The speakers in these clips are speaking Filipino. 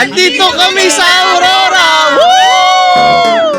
Andito kami sa Aurora! Woo!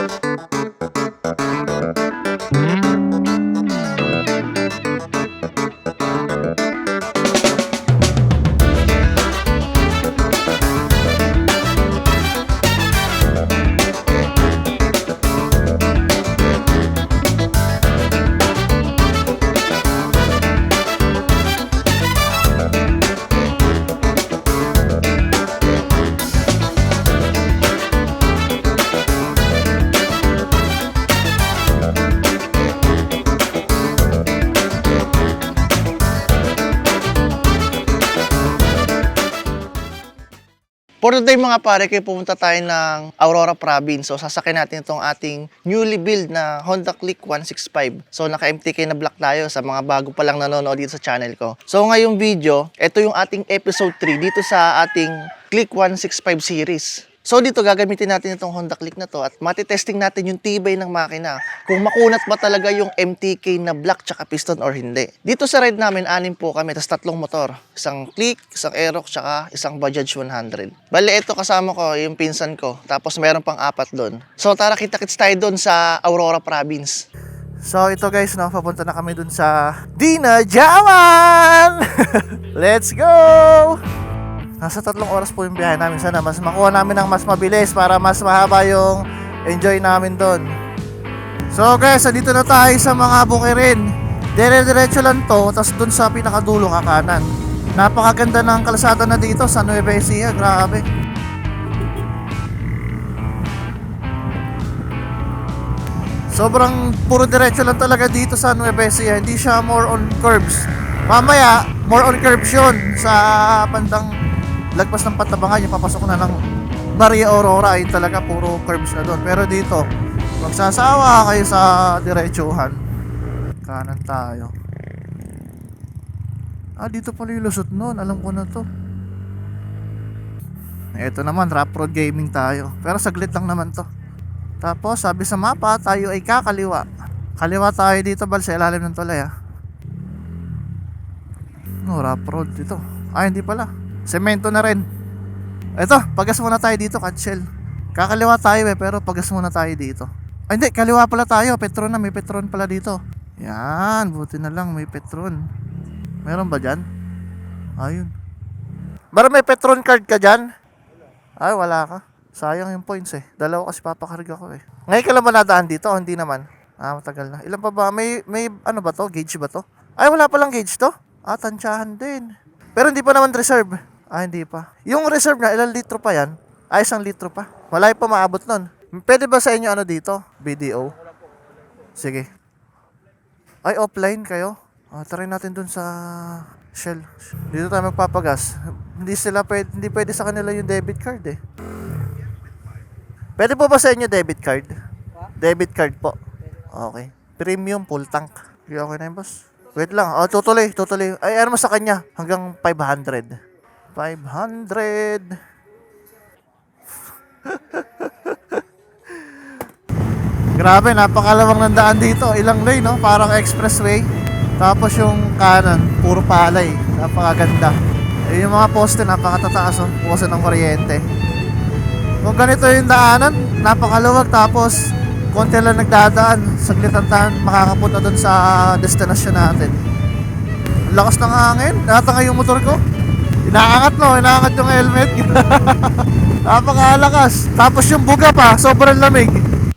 For today mga pare, kayo pumunta tayo ng Aurora Province. So sasakyan natin itong ating newly built na Honda Click 165. So naka-MTK na block tayo sa mga bago pa lang nanonood dito sa channel ko. So ngayong video, ito yung ating episode 3 dito sa ating Click 165 series. So dito gagamitin natin itong Honda Click na to at matitesting natin yung tibay ng makina. Kung makunat ba talaga yung MTK na block tsaka piston or hindi. Dito sa ride namin, anim po kami, tapos tatlong motor. Isang Click, isang Aerox, tsaka isang Bajaj 100. Bale, ito kasama ko, yung pinsan ko. Tapos meron pang apat doon. So tara, kita-kits tayo doon sa Aurora Province. So ito guys, no, papunta na kami dun sa Dinajawan! Let's go! Nasa tatlong oras po yung biyahe namin. Sana mas makuha namin ng mas mabilis para mas mahaba yung enjoy namin doon. So guys, dito na tayo sa mga bukirin. Dire-diretso lang to, tapos dun sa pinakadulo ka kanan. Napakaganda ng kalsada na dito sa Nueva Ecija, grabe. Sobrang puro diretso lang talaga dito sa Nueva Ecija, hindi siya more on curves. Mamaya, more on curves yun sa bandang lagpas ng Patabangan, yung papasok na ng Maria Aurora ay talaga puro curves na doon. Pero dito, magsasawa kayo sa diretsuhan. Kanan tayo. Ah, dito pala yung lusot nun. Alam ko na to. Ito naman, rap road gaming tayo. Pero saglit lang naman to. Tapos, sabi sa mapa, tayo ay kakaliwa. Kaliwa tayo dito, bal, sa ilalim ng tulay, ah. No, rap road dito. Ah, hindi pala. Semento na rin. Ito, pagas muna tayo dito, cancel. Kakaliwa tayo eh, pero pagas muna tayo dito. Ay, hindi, kaliwa pala tayo. Petron na, may Petron pala dito. Yan, buti na lang, may Petron. Meron ba dyan? Ayun. Bara may Petron card ka dyan? Ay, wala ka. Sayang yung points eh. Dalawa kasi papakarga ko eh. Ngayon ka lang ba nadaan dito? O hindi naman. Ah, matagal na. Ilan pa ba? May, may ano ba to? Gauge ba to? Ay, wala palang gauge to? Ah, tansyahan din. Pero hindi pa naman reserve. Ah, hindi pa. Yung reserve na, ilang litro pa yan? Ay, isang litro pa. Malay pa maabot nun. Pwede ba sa inyo ano dito? BDO? Sige. Ay, offline kayo? Ah, try natin dun sa Shell. Dito tayo magpapagas. Hindi sila pwede, hindi pwede sa kanila yung debit card eh. Pwede po ba sa inyo debit card? Debit card po. Okay. Premium full tank. Okay, okay na yun, boss. Wait lang. Oh, tutuloy, tutuloy. Ay, ano mo sa kanya? Hanggang 500. 500. Grabe, napakalawang ng daan dito. Ilang lane, no? Parang expressway. Tapos yung kanan, puro palay. Napakaganda. Eh, yung mga poste, napakatataas, oh. Poste ng kuryente. Kung ganito yung daanan, napakaluwag. Tapos, konti lang nagdadaan. Saglit ang daan, makakapunta dun sa destinasyon natin. Lakas ng hangin. Natangay yung motor ko. Inaangat no, inaangat yung helmet. Napakalakas. Tapos yung buga pa, sobrang lamig.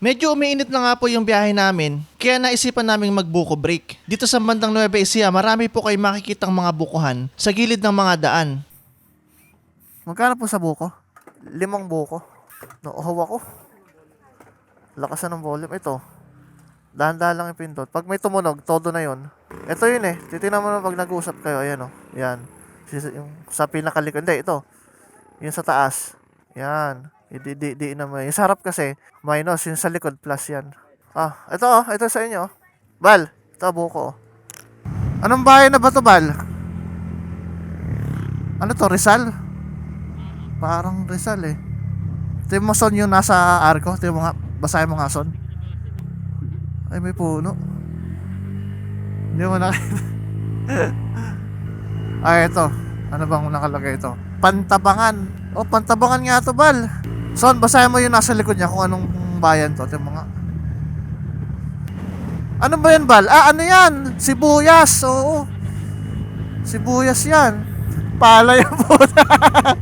Medyo umiinit na nga po yung biyahe namin, kaya naisipan naming magbuko break. Dito sa bandang Nueva Ecija, marami po kayo makikitang mga bukuhan sa gilid ng mga daan. Magkano po sa buko? Limang buko. Nauhaw ako. Lakasan ng volume. Ito. Dahan-dahan lang yung pindot. Pag may tumunog, todo na yon. Ito yun eh. Titignan mo na pag nag-uusap kayo. Ayan o. Yan. Si- Yung sa pinakalikod. Hindi, ito. Yung sa taas. Yan. Di, di, di naman. Yung sa harap kasi, minus. Yung sa likod, plus yan. Ah, ito oh. Ito sa inyo. Bal. Ito, buko. oh. Anong bayan na ba to, Bal? Ano to, Rizal? Parang Rizal eh. Ito yung mga son yung nasa arko. Ito yung mga, basahin mo nga son. Ay, may puno. Hindi mo nakita. Ay, ito. Ano bang nakalagay ito? Pantabangan. Oh, Pantabangan nga to, Bal. Son, basahin mo yung nasa likod niya kung anong bayan to. Ito mga... Ano ba yan, Bal? Ah, ano yan? Sibuyas. Oo. Sibuyas yan. Palay ang puta.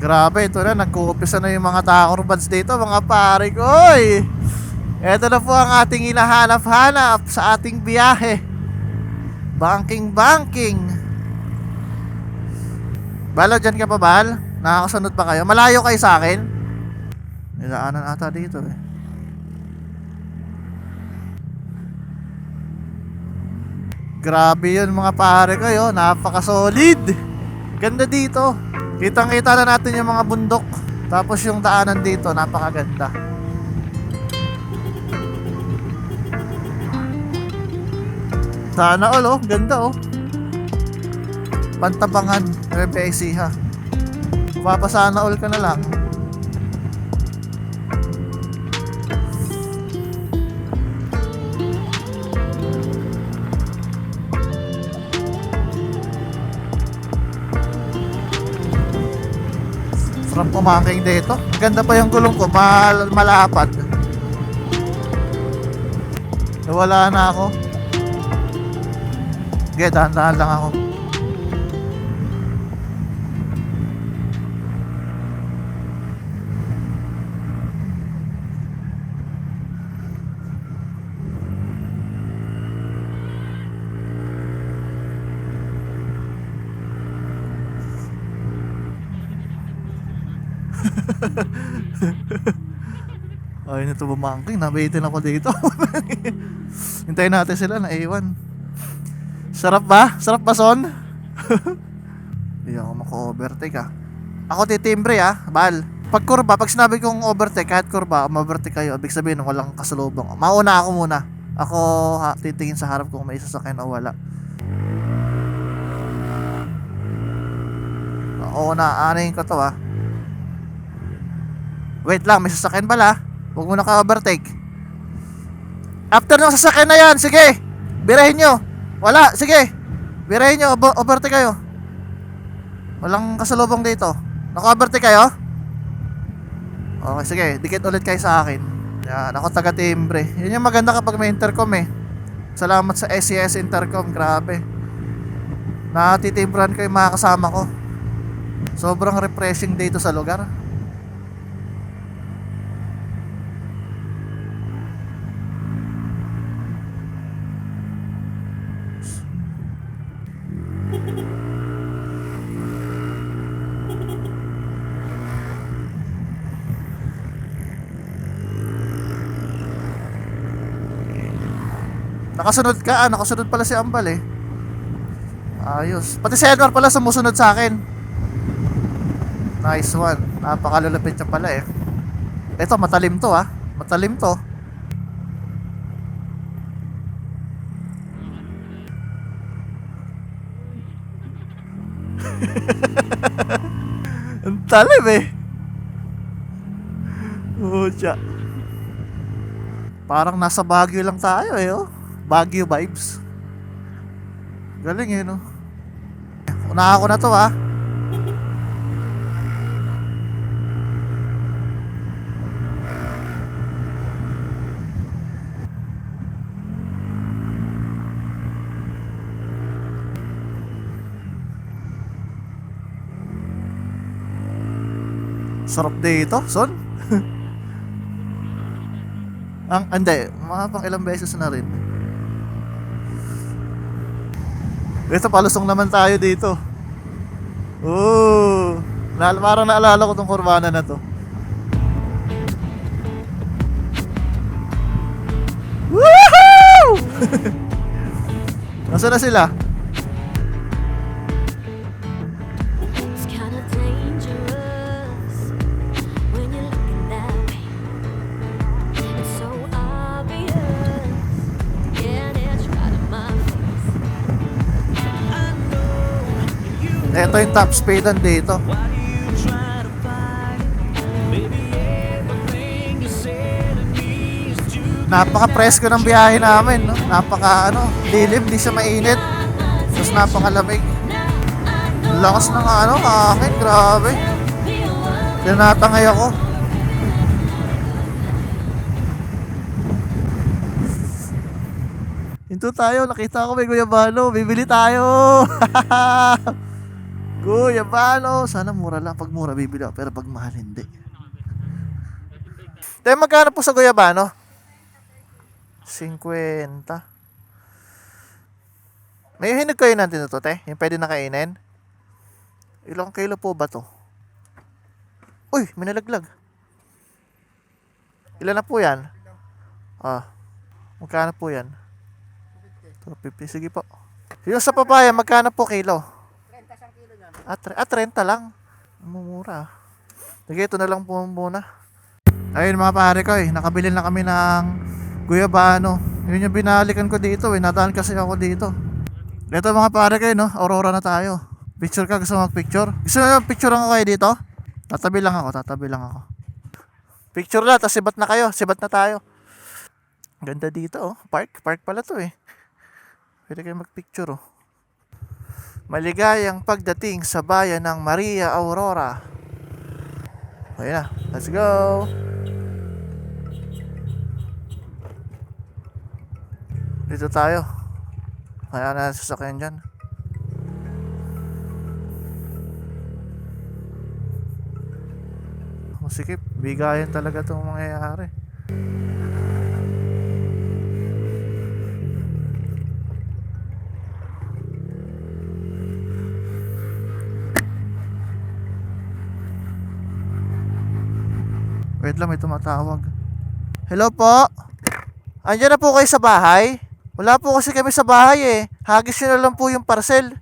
Grabe, ito na. Nagkukumpisa na yung mga takor buds dito, mga pare ko. Oy! Ito na po ang ating hinahanap-hanap sa ating biyahe. Banking, banking. Balo, dyan ka pa, Bal? Nakakasunod pa kayo? Malayo kayo sa akin? Nilaanan ata dito eh. Grabe yun mga pare kayo. Napaka-solid. Ganda dito. Kitang-kita na natin yung mga bundok. Tapos yung daanan dito, napakaganda. Sana all oh, ganda oh. Pantabangan, MPIC ha. Papasana all ka na lang. Sarap kumaking dito. Ganda pa yung gulong ko, mal malapad. Nawala na ako. Sige, dahan-dahan lang ako. Ay, nito bumangking. Nabitin ako dito. Hintayin natin sila na A1. Sarap ba? Sarap ba, Son? Hindi ako mako-overtake ah. Ako titimbre ah, Bal. Pag kurba, pag sinabi kong overtake, kahit kurba, ma-overtake kayo, ibig sabihin walang kasalubong. Mauna ako muna. Ako ha, titingin sa harap kung may sasakyan o wala. Oo na, anayin ko to ah. Wait lang, may sasakyan pala. Huwag mo na ka-overtake. After ng sasakyan na yan, sige. Birahin nyo. Wala, sige. Birahin nyo, Obo- overtake kayo. Walang kasalubong dito. Naka-overtake kayo? Okay, sige. Dikit ulit kayo sa akin. Yan, ako taga-timbre. Yun yung maganda kapag may intercom eh. Salamat sa SES Intercom, grabe. Natitimbran ko yung mga kasama ko. Sobrang refreshing dito sa lugar. Nakasunod ka, ah, nakasunod pala si Ambal eh. Ayos. Pati si Edward pala sumusunod sa akin. Nice one. Napakalulupit niya pala eh. Ito, matalim to ah. Matalim to. Ang talim eh. Oh, siya. Parang nasa Baguio lang tayo eh, oh. Baguio vibes. Galing eh, no? Una ako na to, ah. Sarap dito, son. Ang, hindi, mga pang ilang beses na rin. Ito, palusong naman tayo dito. Oo. Na, parang naalala ko tong kurbana na to. Woohoo! Nasaan na sila? Ito yung top speed dito. Napaka-presko ng biyahe namin, no? Napaka, ano, dilim, di siya mainit. Tapos napakalamig. Lakas ng ano, akin, grabe. Tinatangay ako. Hinto tayo, nakita ko may guyabano, bibili tayo. guyabano, sana mura lang. Pag mura bibili ako, pero pag mahal hindi. Tayo magkano po sa guyabano? 50. May hinog kayo natin ito, te? Yung pwede na kainin? Ilang kilo po ba to? Uy, may nalaglag. Ilan na po yan? Ah, magkano po yan? 250. Sige po. Yung sa papaya, magkano po kilo? 30 ang kilo niyan. Tre- ah, 30 lang. Mumura. Sige, ito na lang po muna. Ayun mga pare ko eh, nakabili na kami ng guyabano. Yun yung binalikan ko dito eh, nadaan kasi ako dito. Ito mga pare ko eh, no, Aurora na tayo. Picture ka, gusto mag-picture? Gusto mo picture ako kayo dito? Tatabi lang ako, tatabi lang ako. Picture lang, tapos sibat na kayo, sibat na tayo. Ganda dito oh, park, park pala to eh. Pwede kayo mag-picture oh. Maligayang pagdating sa bayan ng Maria Aurora. Okay na, let's go! Dito tayo. Kaya na sasakyan dyan. Masikip. Bigayan talaga itong mangyayari. Wait lang, may tumatawag. Hello po? Andiyan na po kayo sa bahay? Wala po kasi kami sa bahay eh. Hagis nyo na lang po yung parcel.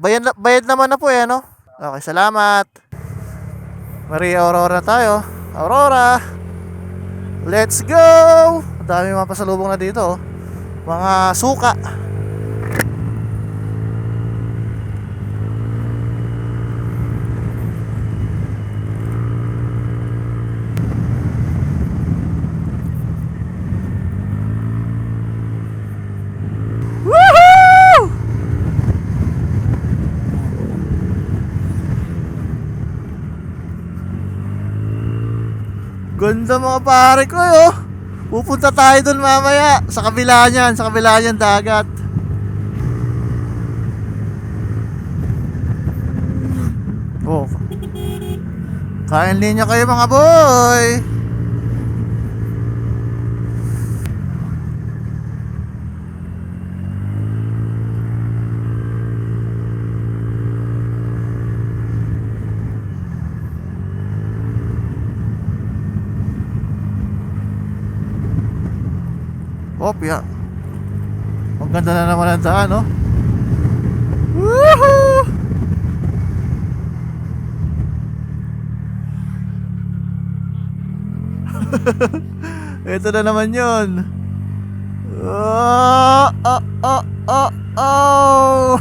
Bayad, bayad naman na po eh, no? Okay, salamat. Maria Aurora tayo. Aurora! Let's go! Ang dami mga pasalubong na dito. oh. Mga suka. Woohoo! Ganda mga pare ko yo. Pupunta tayo dun mamaya sa kabila niyan, sa kabila niyan dagat. Oh. Kain linya kayo mga boy. Opya. Ang ganda na naman ang daan, no? Woohoo! Ito na naman yun. Oh, oh, oh, oh, oh.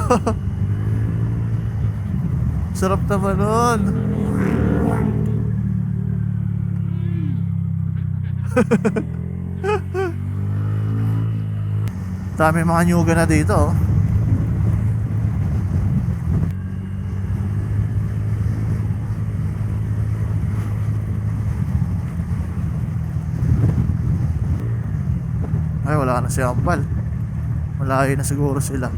Sarap naman nun. Dami mga nyuga na dito. oh. Ay, wala na si Ambal. Malayo na siguro sila.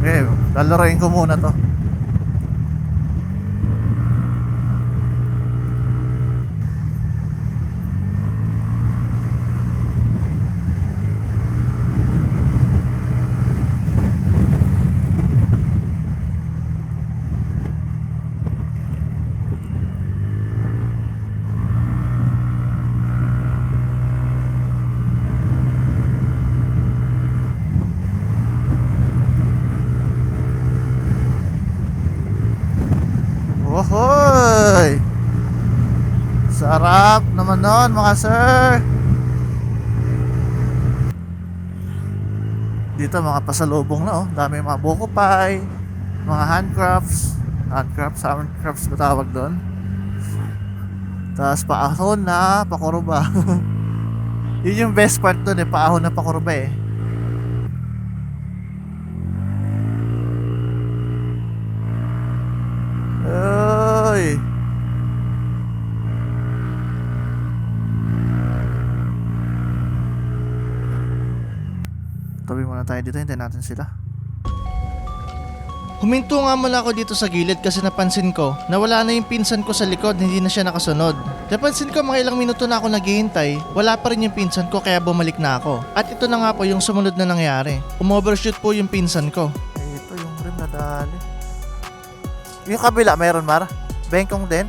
Okay, lalaroin ko muna to. Ohoy! Sarap nun mga sir! Dito mga pasalubong na oh. Dami mga buko pie, mga handcrafts. Handcrafts, handcrafts ba tawag doon? Tapos paahon na pakurba. Yun yung best part dun eh, paahon na pakurba eh. Dito, hintayin natin sila. Huminto nga muna ako dito sa gilid kasi napansin ko na wala na yung pinsan ko sa likod, hindi na siya nakasunod. Napansin ko mga ilang minuto na ako naghihintay, wala pa rin yung pinsan ko kaya bumalik na ako. At ito na nga po yung sumunod na nangyari. Umovershoot po yung pinsan ko. Ito yung rim na dali. Yung kabila, meron Mar? Bengkong din?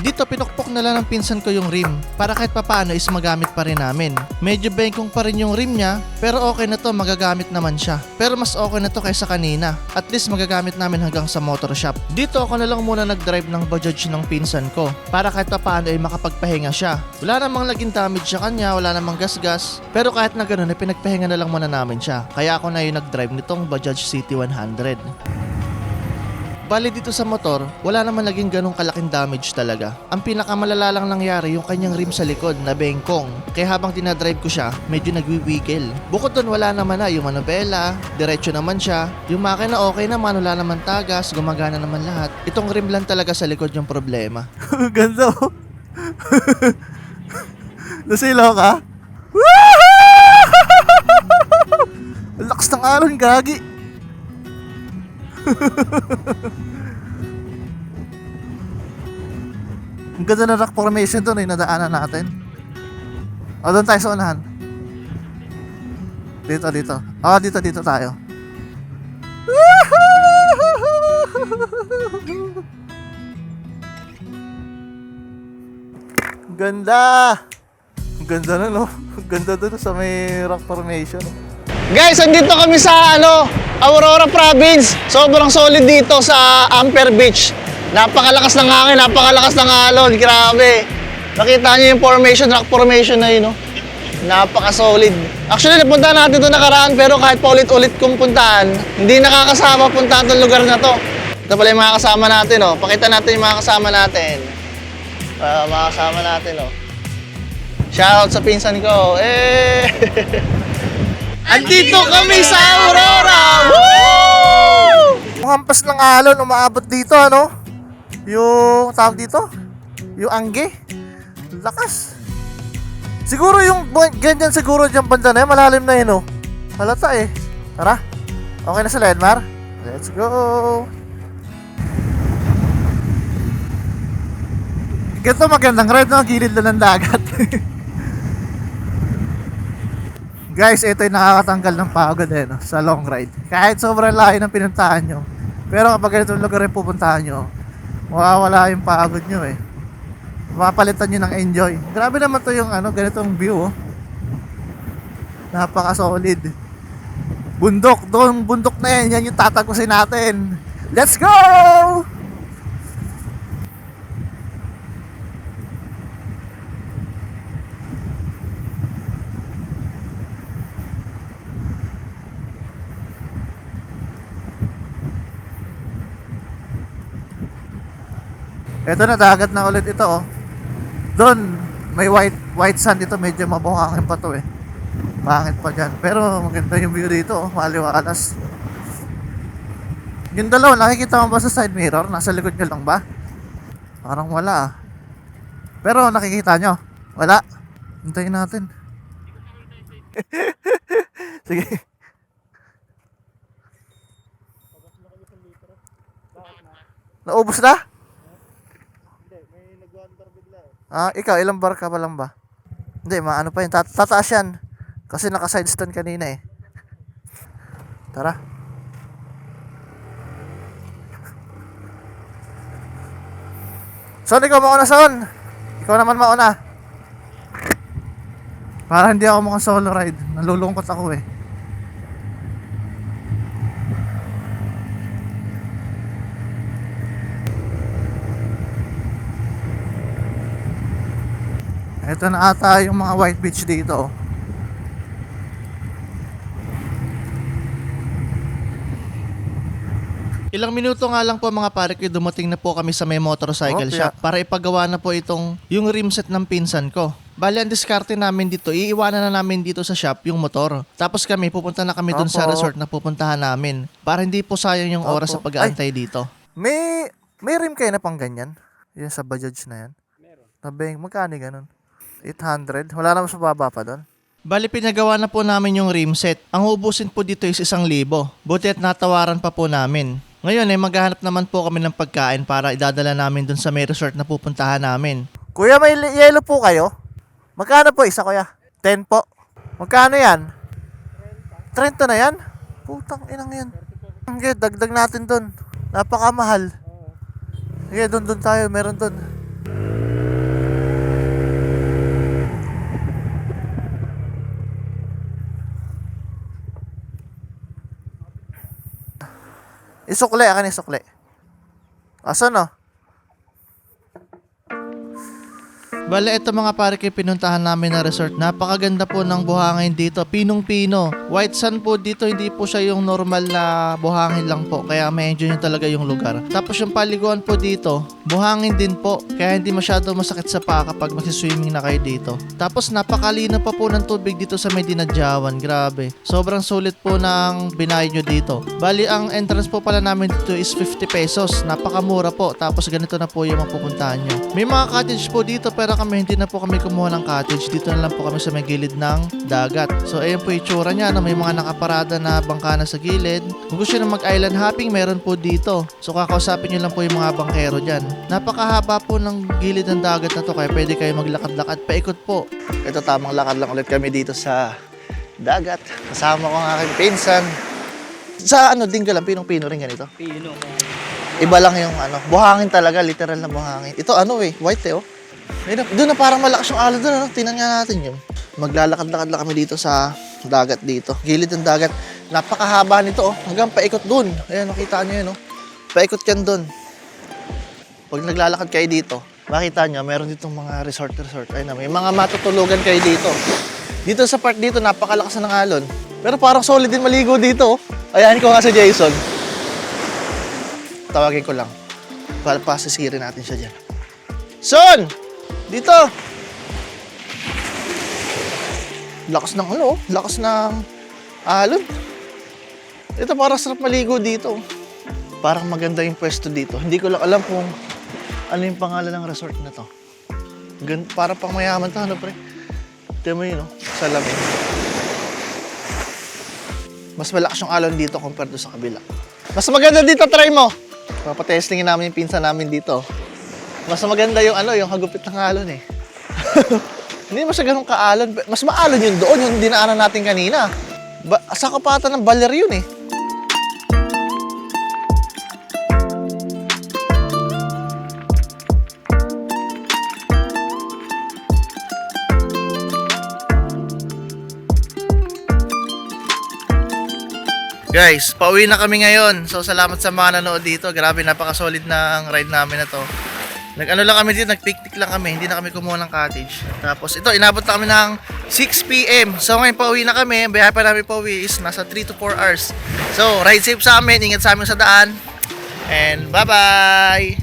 Dito pinukpok na lang ng pinsan ko yung rim para kahit papano is magamit pa rin namin. Medyo bengkong pa rin yung rim niya pero okay na to magagamit naman siya. Pero mas okay na to kaysa kanina. At least magagamit namin hanggang sa motor shop. Dito ako na lang muna nag-drive ng Bajaj ng pinsan ko para kahit papano ay makapagpahinga siya. Wala namang laging damage sa kanya, wala namang gasgas. Pero kahit na ganun ay pinagpahinga na lang muna namin siya. Kaya ako na yung nag-drive nitong Bajaj City 100. Bali dito sa motor, wala naman naging ganong kalaking damage talaga. Ang pinakamalala lang nangyari yung kanyang rim sa likod na bengkong. Kaya habang dinadrive ko siya, medyo nagwiwiggle. Bukod doon wala naman na yung manobela, diretso naman siya. Yung makina okay naman, wala naman tagas, gumagana naman lahat. Itong rim lang talaga sa likod yung problema. Ganda oh. Nasilaw ka? Lakas ng alon, gagi. Ang ganda ng rock formation doon, nadaanan natin. O, doon tayo sa unahan. Dito, dito. O, dito, dito tayo. Ganda! Ang ganda na, no? Ang ganda doon sa may rock formation. Guys, andito kami sa ano, Aurora Province. Sobrang solid dito sa Ampere Beach. Napakalakas ng hangin, napakalakas ng alon. Grabe. Nakita niyo yung formation, rock formation na yun, no? Napaka-solid. Actually, napunta natin ito nakaraan, pero kahit paulit-ulit kong puntahan, hindi nakakasama puntahan itong lugar na to. Ito pala yung mga kasama natin, oh. Pakita natin yung mga kasama natin. Ah, mga kasama natin, oh. Shoutout sa pinsan ko. Eh! Andito kami sa Aurora! Woo! Yung hampas ng alon, umaabot dito, ano? Yung, tawag dito? Yung angge. Lakas. Siguro yung, ganyan siguro dyan banda na yun, malalim na yun, oh. Halata eh. Tara. Okay na sa Ledmar? Let's go. Ganito magandang ride, no? Gilid na ng dagat. Guys, ito yung nakakatanggal ng pagod eh, no? sa long ride. Kahit sobrang layo ng pinuntahan nyo. Pero kapag ganitong lugar yung pupuntahan nyo, mawawala yung pagod nyo eh. Mapapalitan nyo ng enjoy. Grabe naman to yung ano, ganitong view oh. Napaka-solid. Bundok, doon bundok na yan, yan yung tatagusin natin. Let's go! Ito na, dagat na ulit ito oh. Doon, may white white sand dito, medyo mabuhangin pa to eh. Pangit pa dyan. Pero maganda yung view dito oh, maliwalas. Yung dalawa, nakikita mo ba sa side mirror? Nasa likod nyo lang ba? Parang wala ah. Pero nakikita nyo? Wala. Hintayin natin. Sige. Naubos na? Ah, ikaw, ilang bar ka pa lang ba? Hindi, maano pa yun. Tat- tataas yan. Kasi naka-side kanina eh. Tara. Son, ikaw mauna, Son. Ikaw naman mauna. Para hindi ako mukhang solo ride. Nalulungkot ako eh. Ito na ata yung mga white beach dito. Ilang minuto nga lang po mga pare ko dumating na po kami sa may motorcycle Oh, shop para ipagawa na po itong yung rim set ng pinsan ko. Bali, ang diskarte namin dito, iiwanan na namin dito sa shop yung motor. Tapos kami, pupunta na kami dun sa Opo. resort na pupuntahan namin. Para hindi po sayang yung oras sa Opo. pag-aantay dito. May, may rim kayo na pang ganyan? Yan sa Bajaj na yan? Meron. Nabeng, magkano ganun? 800? Wala naman sa baba pa doon? Bali, pinagawa na po namin yung rim set. Ang ubusin po dito is isang libo. Buti at natawaran pa po namin. Ngayon eh, maghahanap naman po kami ng pagkain para idadala namin dun sa may resort na pupuntahan namin. Kuya, may yellow po kayo? Magkano po isa, kuya? 10 po. Magkano yan? 30 na yan? Putang inang yan. Sige, dagdag natin doon. Napakamahal. Sige, doon doon tayo. Meron doon. Isukle, akin isukle. Asan no? Bale, ito mga pare kayo pinuntahan namin na resort. Napakaganda po ng buhangin dito. Pinong-pino. White sand po dito, hindi po siya yung normal na buhangin lang po. Kaya may enjoy nyo talaga yung lugar. Tapos yung paliguan po dito, buhangin din po. Kaya hindi masyado masakit sa paa kapag magsiswimming na kayo dito. Tapos napakalino pa po ng tubig dito sa Medinadjawan. Grabe. Sobrang sulit po ng binayad nyo dito. Bali, ang entrance po pala namin dito is 50 pesos. Napakamura po. Tapos ganito na po yung mapupuntahan nyo. May mga cottage po dito pero kami hindi na po kami kumuha ng cottage. Dito na lang po kami sa may gilid ng dagat. So ayan po yung tsura niya. No? May mga nakaparada na bangkana sa gilid. Kung gusto nyo mag-island hopping, meron po dito. So kakausapin nyo lang po yung mga bangkero dyan. Napakahaba po ng gilid ng dagat na to kaya pwede kayo maglakad-lakad. Paikot po. Ito tamang lakad lang ulit kami dito sa dagat. Kasama ko ang aking pinsan. Sa ano din ka lang, pinong-pino rin ganito. Pino. Iba lang yung ano, buhangin talaga, literal na buhangin. Ito ano eh, white eh oh. Ayun doon na parang malakas yung alon doon, ano? Tingnan nga natin yun. Maglalakad-lakad lang kami dito sa dagat dito. Gilid ng dagat. Napakahaba nito oh, hanggang paikot doon. Ayan, nakita nyo yun oh. Paikot yan doon. Pag naglalakad kayo dito, makita nyo, meron ditong mga resort-resort. Ayun na, may mga matutulugan kayo dito. Dito sa part dito, napakalakas na ng alon. Pero parang solid din maligo dito. oh. Ayan ko nga si Jason. Tawagin ko lang. Para pasisirin natin siya dyan. Son! Dito! Lakas ng ano, lakas ng alon. Ito parang sarap maligo dito. Parang maganda yung pwesto dito. Hindi ko lang alam kung ano yung pangalan ng resort na to. Gan para pang mayaman to, ano pre? Tignan mo yun, oh. Salamin. Mas malakas yung alon dito compared to sa kabila. Mas maganda dito, try mo. Papatestingin namin yung pinsa namin dito. Mas maganda yung ano, yung hagupit ng alon eh. Hindi siya ganun kaalon. Mas maalon yun doon, yung dinaanan natin kanina. Ba sa kapatan ng baler yun eh. Guys, pauwi na kami ngayon. So, salamat sa mga nanood dito. Grabe, napaka-solid na ang ride namin na to. Nag-ano lang kami dito, nag-picnic lang kami. Hindi na kami kumuha ng cottage. Tapos, ito, inabot na kami ng 6 p.m. So, ngayon pauwi na kami. Ang biyahe pa namin pauwi is nasa 3 to 4 hours. So, ride safe sa amin. Ingat sa amin sa daan. And, bye-bye!